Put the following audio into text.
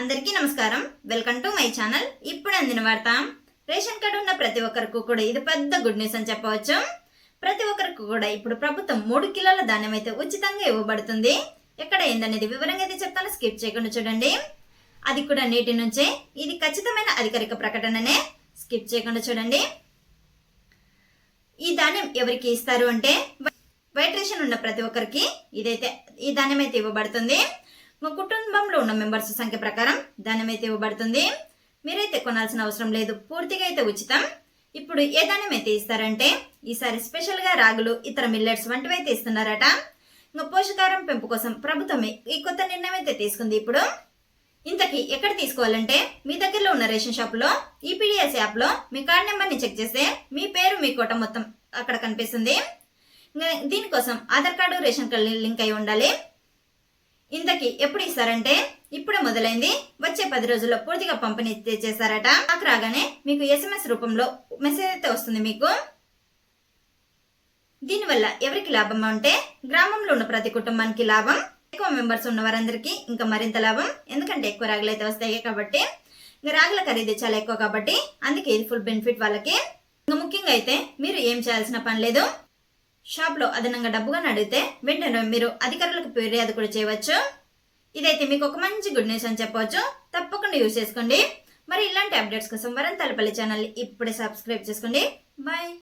అందరికీ నమస్కారం. Welcome to my channel ఇప్పుడు అందిన వార్త రేషన్ కార్డు ఉన్న ప్రతి ఒక్కరికి కూడా ఇది పెద్ద గుడ్ న్యూస్ అని చెప్పవచ్చు. ప్రతి ఒక్కరికి కూడా ఇప్పుడు ప్రభుత్వం మూడు కిలోల ధాన్యం అయితే ఉచితంగా ఇవ్వబడుతుంది. ఎక్కడ ఏందనేది వివరంగా అయితే చెప్తాను. స్కిప్ చేయకుండా చూడండి. అది కూడా నేటి నుంచే. ఇది ఖచ్చితమైన అధికారిక ప్రకటననే. స్కిప్ చేయకుండా చూడండి. ఈ ధాన్యం ఎవరికి ఇస్తారు అంటే వైట్ రేషన్ ఉన్న ప్రతి ఒక్కరికి ఇదైతే ఈ ధాన్యం అయితే ఇవ్వబడుతుంది. మా కుటుంబంలో ఉన్న మెంబర్స్ సంఖ్య ప్రకారం ధాన్యం అయితే ఇవ్వబడుతుంది. మీరైతే కొనాల్సిన అవసరం లేదు. పూర్తిగా అయితే ఉచితం. ఇప్పుడు ఏ ధాన్యం అయితే ఇస్తారంటే ఈసారి స్పెషల్గా రాగులు ఇతర మిల్లెట్స్ వంటివి అయితే ఇస్తున్నారట. ఇంకా పోషకాహారం పెంపు కోసం ప్రభుత్వం ఈ కొత్త నిర్ణయం అయితే తీసుకుంది ఇప్పుడు. ఇంతకీ ఎక్కడ తీసుకోవాలంటే మీ దగ్గరలో ఉన్న రేషన్ షాప్లో ఈపీడిఎస్ యాప్లో మీ కార్డ్ నెంబర్ని చెక్ చేస్తే మీ పేరు మీ కోట మొత్తం అక్కడ కనిపిస్తుంది. ఇంకా దీనికోసం Aadhaar card ration card link అయి ఉండాలి. ఇంతకీ ఎప్పుడు ఇస్తారంటే? ఇప్పుడే మొదలైంది. వచ్చే పది రోజుల్లో పూర్తిగా పంపిణీ చేశారట నాకు రాగానే మీకు ఎస్ఎంఎస్ రూపంలో మెసేజ్ అయితే వస్తుంది మీకు. దీనివల్ల ఎవరికి లాభం అంటే గ్రామంలో ఉన్న ప్రతి కుటుంబానికి లాభం. ఎక్కువ మెంబర్స్ ఉన్న వారందరికీ ఇంకా మరింత లాభం. ఎందుకంటే ఎక్కువ రాగులు అయితే వస్తాయి కాబట్టి. ఇంకా రాగుల ఖరీదు చాలా ఎక్కువ కాబట్టి. అందుకే ఇది ఫుల్ బెనిఫిట్ వాళ్ళకి. ఇంకా ముఖ్యంగా అయితే మీరు ఏం చేయాల్సిన పని లేదు? షాప్లో అదనంగా డబ్బుగా అడిగితే వెంటనే మీరు అధికారులకు ఫిర్యాదు కూడా చేయవచ్చు. ఇదైతే మీకు ఒక మంచి గుడ్ న్యూస్ అని చెప్పవచ్చు తప్పకుండా యూజ్ చేసుకోండి. మరి ఇలాంటి అప్డేట్స్ కోసం వరం తలపల్లి ఛానల్ ఇప్పుడే సబ్స్క్రైబ్ చేసుకోండి. బాయ్